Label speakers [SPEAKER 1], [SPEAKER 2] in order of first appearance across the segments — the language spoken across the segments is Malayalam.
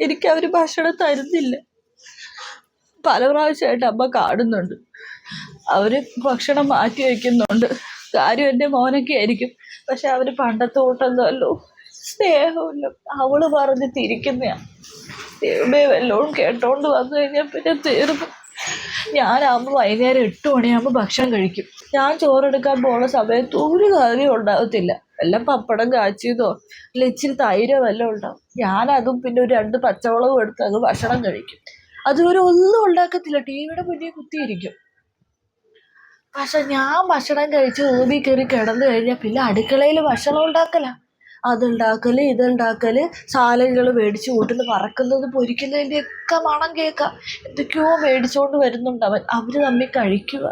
[SPEAKER 1] എനിക്ക് അവർ ഭക്ഷണം തരുന്നില്ല. പല പ്രാവശ്യമായിട്ട് അമ്മ കാണുന്നുണ്ട്. അവർ ഭക്ഷണം മാറ്റി വയ്ക്കുന്നുണ്ട് കാര്യം എന്റെ മോനൊക്കെ ആയിരിക്കും. പക്ഷെ അവർ പണ്ടത്തെ കൂട്ടൊന്നുമല്ലോ. സ്നേഹമില്ല. അവൾ പറഞ്ഞ് തിരിക്കുന്നയാ ദൈവമേ വല്ലോണം കേട്ടോണ്ട് വന്നു കഴിഞ്ഞാൽ പിന്നെ തീർന്നു. ഞാനാകുമ്പോൾ വൈകുന്നേരം എട്ട് മണിയാകുമ്പോൾ ഭക്ഷണം കഴിക്കും. ഞാൻ ചോറെടുക്കാൻ പോകുന്ന സമയത്ത് ഒരു കാര്യം ഉണ്ടാകത്തില്ല. വല്ല പപ്പടം കാച്ചിയതോ അല്ല ഇച്ചിരി തൈരോ വല്ലതും ഉണ്ടാവും. ഞാനതും പിന്നെ ഒരു രണ്ട് പച്ചമുളകും എടുത്ത് അത് ഭക്ഷണം കഴിക്കും. അതുവരെ ഒന്നും ഉണ്ടാക്കത്തില്ല. ടി വിയുടെ മുന്നിൽ കുത്തിയിരിക്കും. പക്ഷെ ഞാൻ ഭക്ഷണം കഴിച്ച് ഊബി കയറി കിടന്നു കഴിഞ്ഞാൽ പിന്നെ അടുക്കളയിൽ ഭക്ഷണം ഉണ്ടാക്കല. അതുണ്ടാക്കൽ ഇതുണ്ടാക്കൽ സാലഡുകൾ മേടിച്ച് കൂട്ടിൽ വറക്കുന്നത് പൊരിക്കുന്നതിന്റെ മണം കേൾക്കാം. എന്തൊക്കെയോ മേടിച്ചുകൊണ്ട് വരുന്നുണ്ട് അവൻ. അവർ തമ്മിൽ കഴിക്കുക.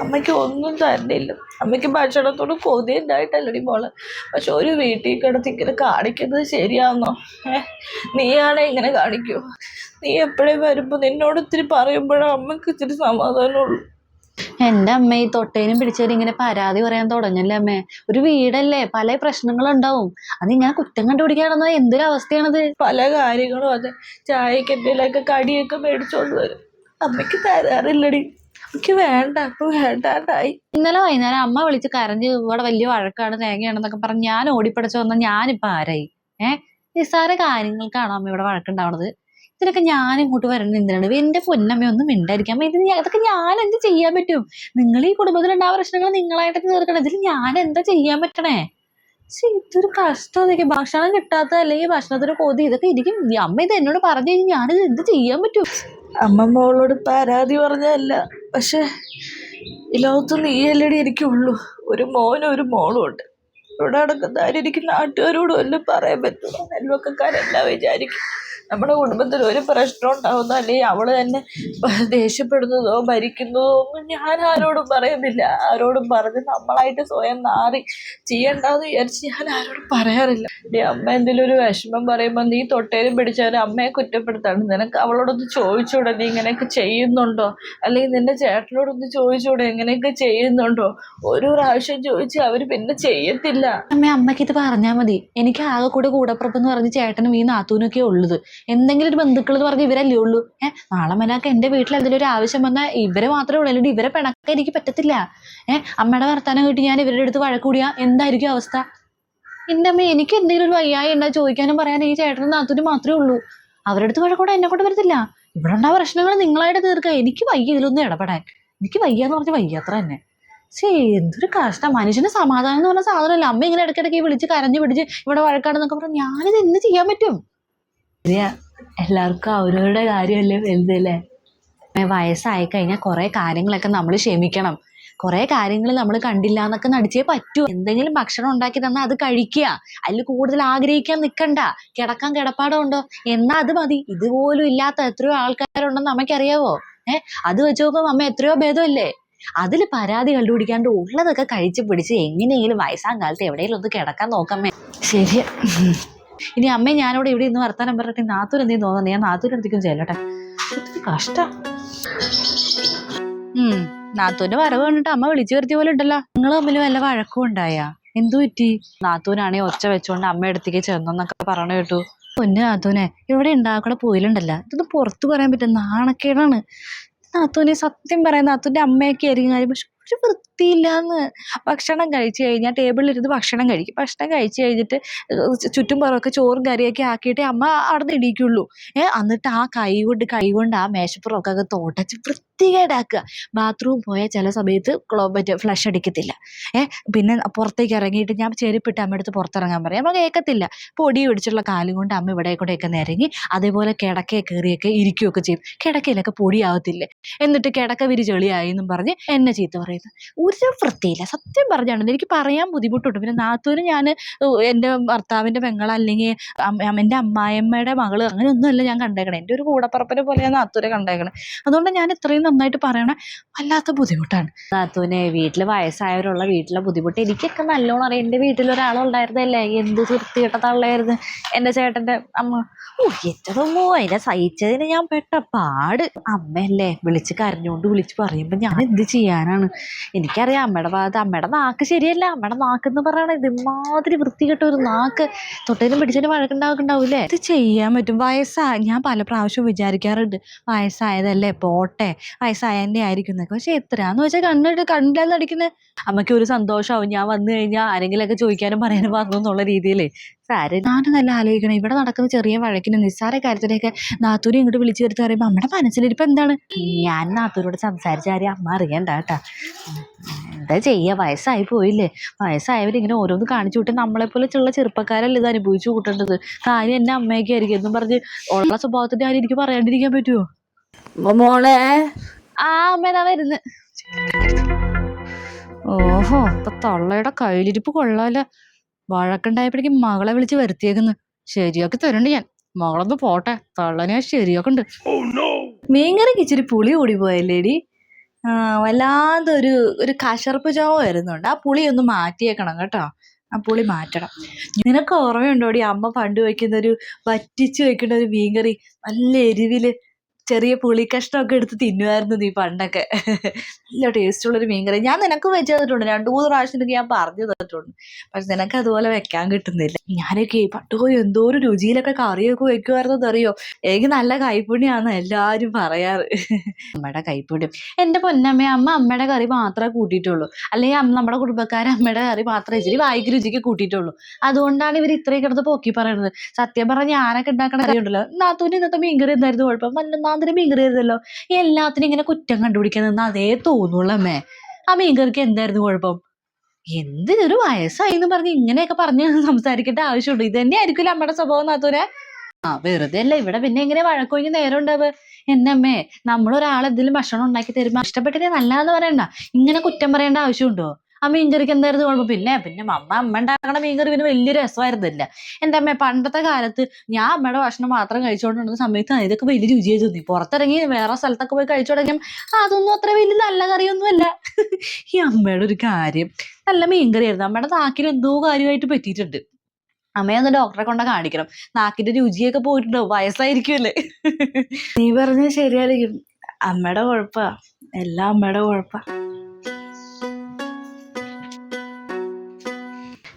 [SPEAKER 1] അമ്മയ്ക്ക് ഒന്നും തരണില്ല. അമ്മയ്ക്ക് ഭക്ഷണത്തോട് കൊതിയുണ്ടായിട്ടല്ലടി മോൾ. പക്ഷെ ഒരു വീട്ടിൽ കിടത്തി ഇങ്ങനെ കാണിക്കുന്നത് ശരിയാണെന്നോ ഏ നീയാണെ ഇങ്ങനെ കാണിക്കൂ. നീ എപ്പോഴേ വരുമ്പോൾ നിന്നോട് ഇത്തിരി പറയുമ്പോഴേ അമ്മയ്ക്ക് ഇത്തിരി സമാധാനമുള്ളൂ.
[SPEAKER 2] എന്റെ അമ്മ ഈ തൊട്ടേനും പിടിച്ചവരും ഇങ്ങനെ പരാതി പറയാൻ തുടങ്ങല്ലേ അമ്മേ? ഒരു വീടല്ലേ പല പ്രശ്നങ്ങളുണ്ടാവും. അത് ഞാൻ കുറ്റം കണ്ടുപിടിക്കാണെന്നോ എന്തൊരു അവസ്ഥയാണത്
[SPEAKER 1] പല കാര്യങ്ങളും അതെ. ചായക്ക് എന്തെങ്കിലുമൊക്കെ കടിയൊക്കെ മേടിച്ചോണ്ട് വരും. അമ്മയ്ക്ക് തരാറില്ലടി. അമ്മയ്ക്ക് വേണ്ട വേണ്ടാണ്ടായി
[SPEAKER 2] ഇന്നലെ വൈകുന്നേരം അമ്മ വിളിച്ച് കരഞ്ഞ് ഇവിടെ വലിയ വഴക്കാണ് തേങ്ങയാണെന്നൊക്കെ പറഞ്ഞ് ഞാൻ ഓടിപ്പടച്ചു വന്ന ഞാനിപ്പോ ആരായി? ഏഹ് നിസ്സാര കാര്യങ്ങൾക്കാണോ അമ്മ ഇവിടെ വഴക്കുണ്ടാവണത്? ഇതിനൊക്കെ ഞാൻ ഇങ്ങോട്ട് വരണം എന്തിനാണ് എന്റെ പൊന്നമ്മ ഒന്നും അമ്മ ഇത് ഇതൊക്കെ ഞാൻ എന്ത് ചെയ്യാൻ പറ്റും? നിങ്ങൾ ഈ കുടുംബത്തിലുണ്ടാവുന്ന പ്രശ്നങ്ങൾ നിങ്ങളായിട്ട് തീർക്കണം. ഇതിൽ ഞാൻ എന്താ ചെയ്യാൻ പറ്റണേ? ഇതൊരു കഷ്ടം ഭക്ഷണം കിട്ടാത്ത അല്ലെങ്കിൽ ഭക്ഷണത്തിന് കൊതി. ഇതൊക്കെ ഇരിക്കും. അമ്മ ഇത് എന്നോട് പറഞ്ഞു കഴിഞ്ഞാൽ ഞാനിത് എന്ത് ചെയ്യാൻ പറ്റും?
[SPEAKER 1] അമ്മ മോളോട് പരാതി പറഞ്ഞല്ല പക്ഷെ ഈ ലോകത്ത് നീയല്ലടി എനിക്കുള്ളൂ. ഒരു മോനും ഒരു മോളും ഉണ്ട്. ഇവിടെ അടക്കുന്ന ആരും എനിക്ക് നാട്ടുകാരോടും എല്ലാം പറയാൻ പറ്റുമോ അയൽവക്കക്കാരെല്ലാം വിചാരിക്കും. നമ്മുടെ കുടുംബത്തിൽ ഒരു പ്രശ്നം ഉണ്ടാവുന്ന അല്ലെങ്കിൽ അവൾ തന്നെ ദേഷ്യപ്പെടുന്നതോ ഭരിക്കുന്നതോ ഒന്നും ഞാൻ ആരോടും പറയുന്നില്ല. ആരോടും പറഞ്ഞ് നമ്മളായിട്ട് സ്വയം നാറി ചെയ്യണ്ടെന്ന് വിചാരിച്ച് ഞാൻ ആരോടും പറയാറില്ല. എന്റെ അമ്മ എന്തെങ്കിലും ഒരു വിഷമം പറയുമ്പോൾ നീ തൊട്ടേലും പിടിച്ചാൽ അമ്മയെ കുറ്റപ്പെടുത്താണ്. നിനക്ക് അവളോടൊന്ന് ചോദിച്ചൂടെ നീ ഇങ്ങനെയൊക്കെ ചെയ്യുന്നുണ്ടോ? അല്ലെങ്കിൽ നിന്റെ ചേട്ടനോടൊന്ന് ചോദിച്ചൂടെ എങ്ങനെയൊക്കെ ചെയ്യുന്നുണ്ടോ? ഒരു പ്രാവശ്യം ചോദിച്ച് അവർ പിന്നെ ചെയ്യത്തില്ല.
[SPEAKER 2] അമ്മ അമ്മയ്ക്ക് ഇത് പറഞ്ഞാൽ മതി. എനിക്ക് ആകെ കൂടെ കൂടപ്പുറപ്പ് എന്ന് പറഞ്ഞ് ചേട്ടനും ഈ നാത്തൂനൊക്കെ ഉള്ളത്. എന്തെങ്കിലും ഒരു ബന്ധുക്കൾ എന്ന് പറഞ്ഞ് ഇവരല്ലേ ഉള്ളൂ. ഏഹ് നാളെ മനാക്ക് എന്റെ വീട്ടിൽ എന്തെങ്കിലും ഒരു ആവശ്യം വന്നാൽ ഇവരെ മാത്രമേ ഉള്ളൂ. അല്ലെങ്കിൽ ഇവരെ പിണക്കാൻ എനിക്ക് പറ്റത്തില്ല. ഏഹ് അമ്മയുടെ വർത്താനം കിട്ടി ഞാൻ ഇവരുടെ അടുത്ത് വഴക്കൂടിയാ എന്തായിരിക്കും അവസ്ഥ? എന്റെ അമ്മ എനിക്ക് എന്തെങ്കിലും ഒരു വയ്യായി ഉണ്ടാ ചോദിക്കാനും പറയാനും? ഈ ചേട്ടനും നാത്തൂരും മാത്രമേ ഉള്ളൂ. അവരുടെ അടുത്ത് വഴക്കൂടെ എന്നെ കൊണ്ട് വരത്തില്ല. ഇവിടെ ഉണ്ടാ പ്രശ്നങ്ങൾ നിങ്ങളായിട്ട് തീർക്കുക. എനിക്ക് വയ്യ ഇതിലൊന്നും ഇടപെടാൻ. എനിക്ക് വയ്യ എന്ന് പറഞ്ഞ വയ്യാത്ര തന്നെ. ശരി എന്തൊരു കഷ്ടം. മനുഷ്യന് സമാധാനം എന്ന് പറഞ്ഞ സാധനമല്ല. അമ്മ ഇങ്ങനെ ഇടയ്ക്കിടയ്ക്ക് വിളിച്ച് കരഞ്ഞു പിടിച്ച് ഇവിടെ വഴക്കാണെന്നൊക്കെ പറഞ്ഞാൽ ഞാനിത് എന്ത് ചെയ്യാൻ പറ്റും?
[SPEAKER 1] എല്ലാവർക്കും അവരവരുടെ കാര്യമല്ലേ വലുതല്ലേ
[SPEAKER 2] വയസ്സായി കഴിഞ്ഞാൽ കുറേ കാര്യങ്ങളൊക്കെ നമ്മൾ ക്ഷമിക്കണം. കുറേ കാര്യങ്ങൾ നമ്മൾ കണ്ടില്ല എന്നൊക്കെ നടിച്ചേ പറ്റൂ. എന്തെങ്കിലും ഭക്ഷണം ഉണ്ടാക്കി തന്നാൽ അത് കഴിക്കുക. അതിൽ കൂടുതൽ ആഗ്രഹിക്കാൻ നിൽക്കണ്ട കിടക്കാൻ കിടപ്പാടം ഉണ്ടോ എന്നാ അത് മതി. ഇതുപോലും ഇല്ലാത്ത എത്രയോ ആൾക്കാരുണ്ടെന്ന് അമ്മയ്ക്കറിയാവോ ഏ അത് വെച്ച് നോക്കുമ്പോൾ അമ്മ എത്രയോ ഭേദമല്ലേ? അതിൽ പരാതി കണ്ടുപിടിക്കാണ്ട് ഉള്ളതൊക്കെ കഴിച്ച് പിടിച്ച് എങ്ങനെയെങ്കിലും വയസ്സാം കാലത്ത് എവിടെയെങ്കിലും ഒന്ന് കിടക്കാൻ നോക്കമ്മേ.
[SPEAKER 1] ശരിയാ.
[SPEAKER 2] ഇനി അമ്മയും ഞാനിവിടെ ഇവിടെ ഇന്ന് വർത്താനം പറഞ്ഞിട്ട് നാത്തൂർ എന്തെങ്കിലും തോന്നുന്നു? ഞാൻ നാത്തൂരുടെ അടുത്തേക്കും ചെല്ലട്ടെ. ഇതൊരു കഷ്ടം. നാത്തൂന്റെ വരവ് കണ്ടിട്ട് അമ്മ വിളിച്ചു വരുത്തിയ പോലെ ഉണ്ടല്ലോ. നിങ്ങൾ തമ്മിൽ വല്ല വഴക്കും ഉണ്ടായാ? എന്തു പറ്റി? നാത്തൂനാണെ ഒച്ച വെച്ചോണ്ട് അമ്മ അടുത്തേക്ക് ചെന്നെന്നൊക്കെ പറഞ്ഞു കേട്ടു. പൊന്നു നാത്തൂനെ ഇവിടെ ഉണ്ടാക്കണ പോയിലുണ്ടല്ല. ഇതൊന്നും പുറത്തു പറയാൻ പറ്റും. നാണക്കേടാണ്. നാത്തൂനെ സത്യം പറയാൻ നാത്തൂന്റെ അമ്മയൊക്കെ ആയിരിക്കും കാര്യം. പക്ഷെ ഒരു വൃത്തിയില്ലാന്ന് ഭക്ഷണം കഴിച്ചു കഴിഞ്ഞാൽ ടേബിളിലിരുന്ന് ഭക്ഷണം കഴിക്കും. ഭക്ഷണം കഴിച്ചു കഴിഞ്ഞിട്ട് ചുറ്റും പുറമൊക്കെ ചോറും കറിയൊക്കെ ആക്കിയിട്ട് അമ്മ അവിടെ നിന്ന് ഇടിക്കുള്ളൂ ഏ എന്നിട്ട് ആ കൈ കൊണ്ട് കൈ കൊണ്ട് ആ മേശപ്പുറമൊക്കെ തോട്ടച്ച് വൃത്തികേടാക്കുക. ബാത്റൂം പോയാൽ ചില സമയത്ത് ക്ലോ മറ്റേ ഫ്ലഷ് അടിക്കത്തില്ല. ഏ പിന്നെ പുറത്തേക്ക് ഇറങ്ങിയിട്ട് ഞാൻ ചെരുപ്പിട്ട് അമ്മ അടുത്ത് പുറത്തിറങ്ങാൻ പറയും. അമ്മ കേൾക്കത്തില്ല പൊടി പിടിച്ചുള്ള കാലും കൊണ്ട് അമ്മ ഇവിടെ കൂടെയൊക്കെ നിരങ്ങി അതേപോലെ കിടക്കയെ കയറിയൊക്കെ ഇരിക്കുകയൊക്കെ ചെയ്യും. കിടക്കയിലൊക്കെ പൊടിയാവത്തില്ലേ? എന്നിട്ട് കിടക്ക വിരി ചെളിയായി എന്നും പറഞ്ഞ് എന്നെ ചീത്ത പറയുന്നത് ഒരു വൃത്തിയില്ല. സത്യം പറഞ്ഞാണ്. എനിക്ക് പറയാൻ ബുദ്ധിമുട്ടുണ്ട്. പിന്നെ നാത്തൂന് ഞാൻ എന്റെ ഭർത്താവിന്റെ പെങ്ങൾ അല്ലെങ്കിൽ എന്റെ അമ്മായിയമ്മയുടെ മകൾ അങ്ങനെയൊന്നുമല്ല ഞാൻ കണ്ടേക്കണേ. എന്റെ ഒരു കൂടപ്പറപ്പിനെ പോലെയാണ് നാത്തൂരെ കണ്ടേക്കണേ. അതുകൊണ്ട് ഞാൻ ഇത്രയും നന്നായിട്ട് പറയണേ വല്ലാത്ത ബുദ്ധിമുട്ടാണ്. നാത്തൂനെ വീട്ടിൽ വയസ്സായവരുള്ള വീട്ടിലെ ബുദ്ധിമുട്ട് എനിക്കൊക്കെ നല്ലോണം അറിയാം. എന്റെ വീട്ടിൽ ഒരാളുണ്ടായിരുന്നല്ലേ എന്ത് വൃത്തികെട്ട തള്ളായിരുന്നു എന്റെ ചേട്ടന്റെ അമ്മ. ഓ ഏറ്റതമ്മോ അതിനെ സഹിച്ചതിന് ഞാൻ പെട്ട പാട്. അമ്മയല്ലേ വിളിച്ച് കരഞ്ഞുകൊണ്ട് വിളിച്ച് പറയുമ്പോൾ ഞാൻ എന്ത് ചെയ്യാനാണ്? എനിക്ക് എനിക്കറിയാം. അമ്മയുടെ ഭാഗത്ത് അമ്മയുടെ നാക്ക് ശരിയല്ല. അമ്മയുടെ നാക്ക് എന്ന് പറയണത് ഇതുമാതിരി വൃത്തികെട്ട ഒരു നാക്ക്. തൊട്ടേലും പിടിച്ചതിന് വഴക്കുണ്ടാവുണ്ടാവൂലേ ഇത് ചെയ്യാൻ പറ്റും. വയസ്സാ ഞാൻ പല പ്രാവശ്യം വിചാരിക്കാറുണ്ട്. വയസ്സായതല്ലേ പോട്ടെ. വയസ്സായതിന്റെ ആയിരിക്കും എന്നൊക്കെ. പക്ഷെ എത്രയാന്ന് വെച്ചാൽ കണ്ണിട്ട് കണ്ടില്ലാന്ന് അടിക്കുന്നത് അമ്മയ്ക്ക് ഒരു സന്തോഷമാവും ഞാൻ വന്നു കഴിഞ്ഞാൽ ആരെങ്കിലുമൊക്കെ ചോദിക്കാനും പറയാനും വന്നു എന്നുള്ള രീതിയിലേ. സാര് ഞാൻ നല്ല ആലോചിക്കണം. ഇവിടെ നടക്കുന്ന ചെറിയ വഴക്കിന് നിസ്സാര കാര്യത്തിലേക്ക് നാത്തൂരി ഇങ്ങോട്ട് വിളിച്ചു വരുത്തി പറയുമ്പോൾ അമ്മയുടെ മനസ്സിലിരിപ്പം എന്താണ്? ഞാൻ നാത്തൂരോട് സംസാരിച്ച കാര്യം അമ്മ അറിയണ്ട കേട്ടാ. എന്താ ചെയ്യുക വയസ്സായി പോയില്ലേ. വയസ്സായവരിങ്ങനെ ഓരോന്ന് കാണിച്ചു വിട്ട് നമ്മളെപ്പോലെ ഉള്ള ചെറുപ്പക്കാരല്ലേ ഇത് അനുഭവിച്ചു കൂട്ടേണ്ടത്? കാര്യം എന്നെ അമ്മയൊക്കെ ആയിരിക്കും എന്നും പറഞ്ഞ് ഉള്ള സ്വഭാവത്തിന്റെ കാര്യം എനിക്ക് പറയാണ്ടിരിക്കാൻ പറ്റുമോ
[SPEAKER 1] മോളെ.
[SPEAKER 2] ആ അമ്മേനാ വരുന്നത് ഓഹോ ഇപ്പൊ തള്ളയുടെ കയ്യിലിരിപ്പ് കൊള്ളാല. വഴക്കുണ്ടായപ്പോഴേക്കും മകളെ വിളിച്ച് വരുത്തിയേക്കുന്നു. ശരിയാക്കി തരണ്ട് ഞാൻ. മകളൊന്ന് പോട്ടെ. തള്ളനെ ഞാൻ ശരിയാക്കുന്നുണ്ട്
[SPEAKER 1] മീൻകറിക്ക് ഇച്ചിരി പുളി കൂടി പോയല്ലേടി. ആ വല്ലാതെ ഒരു ഒരു കശർപ്പ് ചോ വരുന്നുണ്ട്. ആ പുളി ഒന്ന് മാറ്റിയേക്കണം കേട്ടോ. ആ പുളി മാറ്റണം. നിനക്ക് ഓർമ്മയുണ്ടോടി? അമ്മ പണ്ട് വയ്ക്കുന്ന ഒരു വറ്റിച്ച് വെക്കുന്ന ഒരു മീൻകറി. നല്ല എരിവിൽ ചെറിയ പുളി കഷ്ണമൊക്കെ എടുത്ത് തിന്നുമായിരുന്നു നീ പണ്ടൊക്കെ. നല്ല ടേസ്റ്റുള്ളൊരു മീൻകറി. ഞാൻ നിനക്ക് വെച്ച് തന്നിട്ടുണ്ട്. രണ്ടു മൂന്ന് പ്രാവശ്യം ഞാൻ പറഞ്ഞു തന്നിട്ടുണ്ട്. പക്ഷെ നിനക്ക് അതുപോലെ വെക്കാൻ കിട്ടുന്നില്ല. ഞാനൊക്കെ പണ്ട് പോയി എന്തോ ഒരു രുചിയിലൊക്കെ കറിയൊക്കെ വെക്കുമായിരുന്നെന്ന് അറിയോ എനിക്ക് നല്ല കൈപ്പുണ്യാന്ന് എല്ലാരും പറയാറ്.
[SPEAKER 2] അമ്മയുടെ കൈപ്പുണ്യം. എന്റെ പൊന്നമ്മ അമ്മ അമ്മയുടെ കറി മാത്രമേ കൂട്ടിയിട്ടുള്ളൂ. അല്ലെങ്കിൽ നമ്മുടെ കുടുംബക്കാർ അമ്മയുടെ കറി മാത്രമേ ഇച്ചിരി വായിക്ക് രുചിക്ക് കൂട്ടിയിട്ടുള്ളൂ. അതുകൊണ്ടാണ് ഇവർ ഇത്രയും കിടന്ന് പൊക്കി പറയുന്നത് സത്യം പറഞ്ഞാൽ ഞാനൊക്കെ ഉണ്ടാക്കണ കറി ഉണ്ടല്ലോ. നാത്തൂന് ഇന്നത്തെ മീൻകറി എന്തായിരുന്നു? കുഴപ്പം. വല്ലന്നാതിന് മീൻകറി ആയിരുന്നല്ലോ. എല്ലാത്തിനും ഇങ്ങനെ കുറ്റം കണ്ടുപിടിക്കാൻ നിന്ന് അതേ തോന്നുള്ളൂ അമ്മേ. ആ മീൻകറിക്ക് എന്തായിരുന്നു കുഴപ്പം? എന്തിനൊരു വയസ്സായി എന്ന് പറഞ്ഞ് ഇങ്ങനെയൊക്കെ പറഞ്ഞ് സംസാരിക്കേണ്ട ആവശ്യമുണ്ട്. ഇത് തന്നെ ആയിരിക്കില്ല അമ്മയുടെ സ്വഭാവം നാത്തൂരെ ആ വെറുതെ അല്ല. ഇവിടെ പിന്നെ എങ്ങനെ വഴക്കൊഴിഞ്ഞ് നേരം ഉണ്ടാവുക. ഒരാൾ എന്തെങ്കിലും ഭക്ഷണം ഉണ്ടാക്കി തരുമ്പോൾ ഇഷ്ടപ്പെട്ടിട്ട് നല്ലതെന്ന് പറയണ്ട. ഇങ്ങനെ കുറ്റം പറയേണ്ട ആവശ്യമുണ്ടോ? ആ മീൻകറിക്ക് എന്തായിരുന്നു കുഴപ്പം പിന്നെ പിന്നെ അമ്മ അമ്മ ഉണ്ടാക്കണ മീൻകറി പിന്നെ വലിയ രസമായിരുന്നില്ല. എന്റെ അമ്മ പണ്ടത്തെ കാലത്ത് ഞാൻ അമ്മയുടെ ഭക്ഷണം മാത്രം കഴിച്ചുകൊണ്ടിരുന്ന സമയത്ത് ഇതൊക്കെ വലിയ രുചിയായി തോന്നി പുറത്തിറങ്ങി വേറെ സ്ഥലത്തൊക്കെ പോയി കഴിച്ചു തുടങ്ങിയും അതൊന്നും അത്ര വലിയ നല്ല കറിയൊന്നുമല്ല. ഈ അമ്മയുടെ ഒരു കാര്യം. നല്ല മീൻകറിയായിരുന്നു. അമ്മയുടെ നാക്കിന് എന്തോ കാര്യമായിട്ട് പറ്റിയിട്ടുണ്ട്. അമ്മയെ ഒന്ന് ഡോക്ടറെ കൊണ്ട് കാണിക്കണം. നാക്കിന്റെ രുചിയൊക്കെ പോയിട്ടുണ്ടാവും. വയസ്സായിരിക്കുമല്ലേ?
[SPEAKER 1] നീ പറഞ്ഞത് ശരിയായിരിക്കും. അമ്മയുടെ കുഴപ്പ. എല്ലാം അമ്മയുടെ കുഴപ്പാ.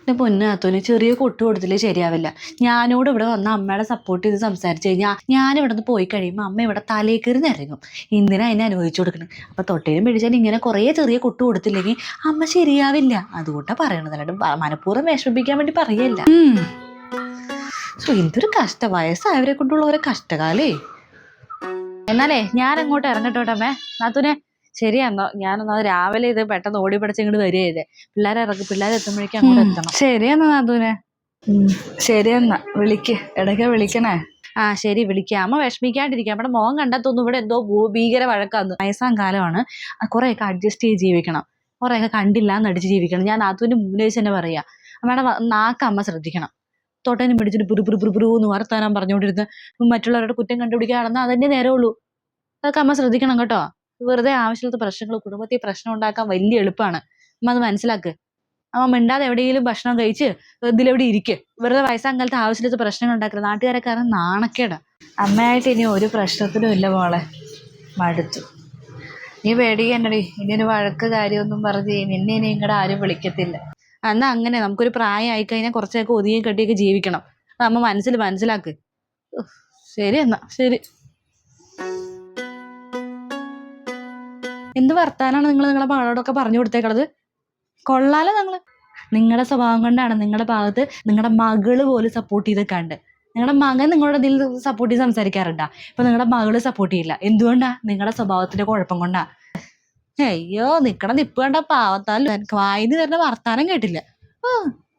[SPEAKER 2] എന്റെ പൊന്നാത്തോന് ചെറിയ കൊട്ട് കൊടുത്തില്ലേ ശരിയാവില്ല. ഞാനോട് ഇവിടെ വന്ന അമ്മയുടെ സപ്പോർട്ട് ചെയ്ത് സംസാരിച്ചു കഴിഞ്ഞാൽ ഞാൻ ഇവിടെ നിന്ന് പോയി കഴിയുമ്പോൾ അമ്മ ഇവിടെ തലയിൽ കയറി നിറങ്ങും എന്തിനാ അതിനെ അനുഭവിച്ചു കൊടുക്കണം? അപ്പോൾ തൊട്ടേലും പിടിച്ചാൽ ഇങ്ങനെ കുറേ ചെറിയ കൊട്ട് കൊടുത്തില്ലെങ്കിൽ അമ്മ ശരിയാവില്ല. അതുകൊണ്ടാണ് പറയണത്. അല്ലാണ്ട് മനഃപൂർവം വിഷമിപ്പിക്കാൻ വേണ്ടി പറയല്ല. സോ എന്തൊരു കഷ്ട വയസ്സായവരെ കൊണ്ടുള്ള ഓരോ കഷ്ടകാലേ. എന്നാലേ ഞാൻ അങ്ങോട്ട് ഇറങ്ങട്ടോട്ടമ്മേ നാത്തൂനെ ശരിയാന്നോ? ഞാനൊന്നത് രാവിലെ ഇത് പെട്ടെന്ന് ഓടി പഠിച്ച് ഇങ്ങോട്ട് വരിക ചെയ്തേ പിള്ളേരെ ഇറക്കി പിള്ളേരെ എത്തുമ്പോഴേക്കും അങ്ങോട്ട് എത്തണം.
[SPEAKER 1] ശരിയെന്നാ നാദൂനെ ശരിയെന്നാ. വിളിക്ക്. ഇടയ്ക്ക് വിളിക്കണേ.
[SPEAKER 2] ആ ശരി വിളിക്കാം. അമ്മ വിഷമിക്കാണ്ടിരിക്കാം. നമ്മുടെ മോൻ കണ്ടാൽ തോന്നുന്നു ഇവിടെ എന്തോ ഭീകര വഴക്കാന്ന്. വയസ്സാം കാലമാണ്. കുറേയൊക്കെ അഡ്ജസ്റ്റ് ചെയ്ത് ജീവിക്കണം. കുറേയൊക്കെ കണ്ടില്ല എന്നടിച്ച് ജീവിക്കണം. ഞാൻ നാത്തൂന്റെ മുന്നേ തന്നെ പറയാം. അമ്മയുടെ നാക്ക് അമ്മ ശ്രദ്ധിക്കണം. തൊട്ടനും പിടിച്ചിട്ട് പുറു പുറു പുറു പുറു എന്ന് വർത്താനം പറഞ്ഞുകൊണ്ടിരുന്ന് മറ്റുള്ളവരുടെ കുറ്റം കണ്ടുപിടിക്കാൻ നടന്നാൽ അതന്നെ നേരമുള്ളൂ അതൊക്കെ അമ്മ ശ്രദ്ധിക്കണം കേട്ടോ. വെറുതെ ആവശ്യമില്ലാത്ത പ്രശ്നങ്ങൾ കുടുംബത്തിൽ പ്രശ്നം ഉണ്ടാക്കാൻ വലിയ എളുപ്പമാണ്. അമ്മ അത് മനസ്സിലാക്ക്. അമ്മ മിണ്ടാതെ എവിടെയെങ്കിലും ഭക്ഷണം കഴിച്ച് ഇതിലെവിടെ ഇരിക്കുക വെറുതെ വയസ്സാം കാലത്ത് ആവശ്യമില്ലാത്ത പ്രശ്നങ്ങൾ ഉണ്ടാക്കരുത്. നാട്ടുകാരെ കാരണം നാണക്കേടാ.
[SPEAKER 1] അമ്മയായിട്ട് ഇനി ഒരു പ്രശ്നത്തിനും ഇല്ല മോളെ. മടുത്തു. നീ പേടിക്കണ്ടടി. ഇനി ഒരു വഴക്ക് കാര്യമൊന്നും പറഞ്ഞ് നിന്നെ ഇനി ഇങ്ങടെ ആരും വിളിക്കത്തില്ല.
[SPEAKER 2] എന്നാ അങ്ങനെ നമുക്കൊരു പ്രായമായി കഴിഞ്ഞാൽ കുറച്ചൊക്കെ ഒതുങ്ങി കെട്ടിയൊക്കെ ജീവിക്കണം. അമ്മ മനസ്സിൽ മനസ്സിലാക്ക്. ശരി എന്നാ. ശരി. എന്ത് വർത്താനാണ് നിങ്ങൾ നിങ്ങളെ മകളോടൊക്കെ പറഞ്ഞു കൊടുത്തേക്കണത്? കൊള്ളാലോ നിങ്ങൾ. നിങ്ങളുടെ സ്വഭാവം കൊണ്ടാണ് നിങ്ങളുടെ ഭാഗത്ത് നിങ്ങളുടെ മകൾ പോലും സപ്പോർട്ട് ചെയ്ത് കണ്ട് നിങ്ങളുടെ മകൻ നിങ്ങളുടെ ഇതിൽ സപ്പോർട്ട് ചെയ്ത് സംസാരിക്കാറുണ്ടാ? ഇപ്പൊ നിങ്ങളുടെ മകൾ സപ്പോർട്ട് ചെയ്യില്ല. എന്തുകൊണ്ടാ? നിങ്ങളുടെ സ്വഭാവത്തിന്റെ കുഴപ്പം കൊണ്ടാ. അയ്യോ നിക്കണ നിപ്പ് കണ്ട പാവത്താൽ വായിന്ന് തരുന്ന വർത്താനം കേട്ടില്ല.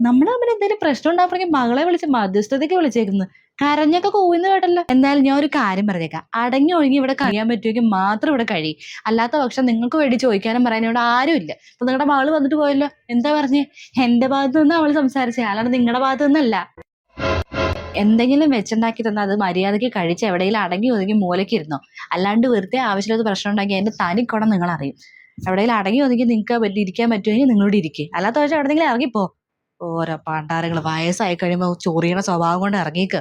[SPEAKER 2] നമ്മൾ തമ്മിൽ എന്തെങ്കിലും പ്രശ്നം ഉണ്ടാകുമ്പോഴേക്കും മകളെ വിളിച്ച് മധ്യസ്ഥതയ്ക്ക് വിളിച്ചേക്കുന്നു. കരഞ്ഞൊക്കെ കൂവുന്ന കേട്ടല്ലോ. എന്തായാലും ഞാൻ ഒരു കാര്യം പറഞ്ഞേക്കാം. അടങ്ങി ഒഴുങ്ങി ഇവിടെ കഴിയാൻ പറ്റുമെങ്കിൽ മാത്രം ഇവിടെ കഴി. അല്ലാത്ത പക്ഷം നിങ്ങൾക്ക് വേണ്ടി ചോദിക്കാനും പറയാനും ഇവിടെ ഇല്ല. ഇപ്പൊ നിങ്ങളുടെ മകൾ വന്നിട്ട് പോയല്ലോ. എന്താ പറഞ്ഞേ? എന്റെ ഭാഗത്തു നിന്ന് അവൾ സംസാരിച്ചേ. അല്ലാണ്ട് നിങ്ങളുടെ ഭാഗത്തു നിന്നല്ല. എന്തെങ്കിലും വെച്ചുണ്ടാക്കി തന്നാൽ അത് മര്യാദയ്ക്ക് കഴിച്ച് എവിടെയെങ്കിലും അടങ്ങി ഒതുങ്ങി മൂലയ്ക്ക് ഇരുന്നോ? അല്ലാണ്ട് വെറുതെ ആവശ്യമില്ലാത്ത പ്രശ്നം ഉണ്ടാക്കി അതിന്റെ തനിക്കുണം നിങ്ങൾ അറിയും എവിടെയെങ്കിലും അടങ്ങി ഒതുങ്ങി നിങ്ങൾക്ക് വലിയ ഇരിക്കാൻ പറ്റുമെങ്കിൽ നിങ്ങളോട് ഇരിക്കുക അല്ലാത്ത പക്ഷം എവിടെയെങ്കിലും ഇറങ്ങിപ്പോ. ഓരോ പാണ്ഡാരങ്ങൾ വയസ്സായി കഴിയുമ്പോൾ ചൊറിയണ സ്വഭാവം കൊണ്ട് ഇറങ്ങിക്ക്